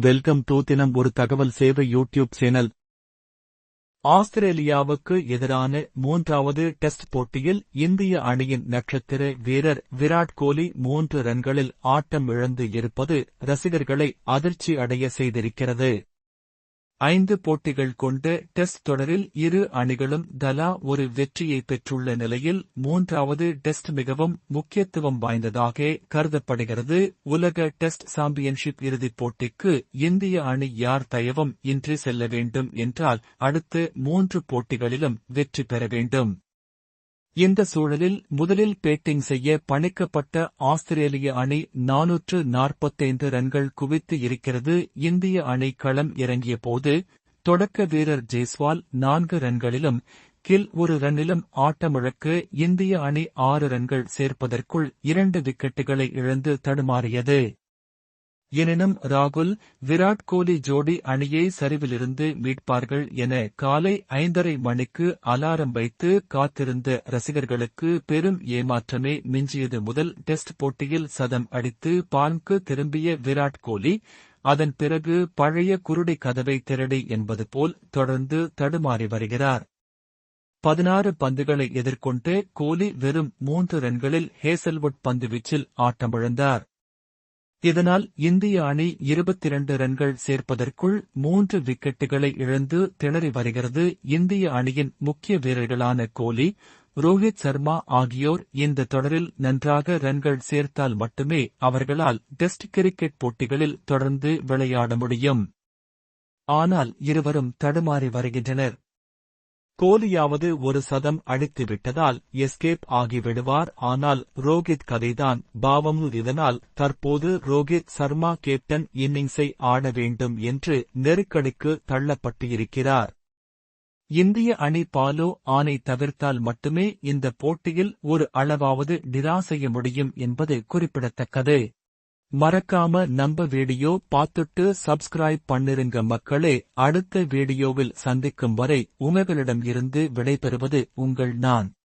Welcome to தினம் ஒரு தகவல் சேவை யூடியூப் சேனல். ஆஸ்திரேலியாவுக்கு எதிரான மூன்றாவது டெஸ்ட் போட்டியில் இந்திய அணியின் நட்சத்திர வீரர் விராட் கோலி மூன்று ரன்களில் ஆட்டம் இழந்து இருப்பது ரசிகர்களை அதிர்ச்சி அடைய செய்திருக்கிறது. ஐந்து போட்டிகள் கொண்ட டெஸ்ட் தொடரில் இரு அணிகளும் தலா ஒரு வெற்றியை பெற்றுள்ள நிலையில் மூன்றாவது டெஸ்ட் மிகவும் முக்கியத்துவம் வாய்ந்ததாக கருதப்படுகிறது. உலக டெஸ்ட் சாம்பியன்ஷிப் இறுதிப் போட்டிக்கு இந்திய அணி யார் தயவும் இன்றி செல்ல வேண்டும் என்றால் அடுத்த மூன்று போட்டிகளிலும் வெற்றி பெற வேண்டும். இந்த சூழலில் முதலில் பேட்டிங் செய்ய பணிக்கப்பட்ட ஆஸ்திரேலிய அணி நானூற்று நாற்பத்தைந்து ரன்கள் குவித்து இருக்கிறது. இந்திய அணி களம் இறங்கிய போது தொடக்க வீரர் ஜெய்ஸ்வால் நான்கு ரன்களிலும் கில் ஒரு ரன்னிலும் ஆட்டமிழக்கு இந்திய அணி ஆறு ரன்கள் சேர்ப்பதற்குள் இரண்டு விக்கெட்டுகளை இழந்து தடுமாறியது. எனினும் ராகுல் விராட் கோலி ஜோடி அணியை சரிவிலிருந்து மீட்பார்கள் என காலை ஐந்தரை மணிக்கு அலாரம் வைத்து காத்திருந்த ரசிகர்களுக்கு பெரும் ஏமாற்றமே மிஞ்சியது முதல் டெஸ்ட் போட்டியில் சதம் அடித்து பான்கு திரும்பிய விராட் கோலி அதன் பிறகு பழைய குருடி கதவை திரடி என்பது போல் தொடர்ந்து தடுமாறி வருகிறார். பதினாறு பந்துகளை எதிர்கொண்டு கோலி வெறும் மூன்று ரன்களில் ஹேசல்வுட் பந்துவீச்சில் ஆட்டமிழந்தார். இதனால் இந்திய அணி இருபத்திரண்டு ரன்கள் சேர்ப்பதற்குள் மூன்று விக்கெட்டுகளை இழந்து திணறி வருகிறது இந்திய அணியின் முக்கிய வீரர்களான கோலி ரோஹித் சர்மா ஆகியோர் இந்த தொடரில் நன்றாக ரன்கள் சேர்த்தால் மட்டுமே அவர்களால் டெஸ்ட் கிரிக்கெட் போட்டிகளில் தொடர்ந்து விளையாட முடியும். ஆனால் இருவரும் தடுமாறி வருகின்றனர். கோலியாவது ஒரு சதம் அடித்து விட்டதால் எஸ்கேப் ஆகிவிடுவார். ஆனால் ரோஹித் கதைதான். பாவம் இதனால் தற்போது ரோஹித் சர்மா கேப்டன் இன்னிங்ஸை ஆட வேண்டும் என்று நெருக்கடிக்கு தள்ளப்பட்டிருக்கிறார். இந்திய அணி பாலோ ஆணை தவிர்த்தால் மட்டுமே இந்த போட்டியில் ஒரு அளவாவது நிராசைய முடியும் என்பது குறிப்பிடத்தக்கது. மறக்காம நம்ப வீடியோ பார்த்துட்டு சப்ஸ்கிரைப் பண்ணிருங்க மக்களே. அடுத்த வீடியோவில் சந்திக்கும் வரை உமைகளிடம் இருந்து விடைபெறுவது உங்கள் நான்.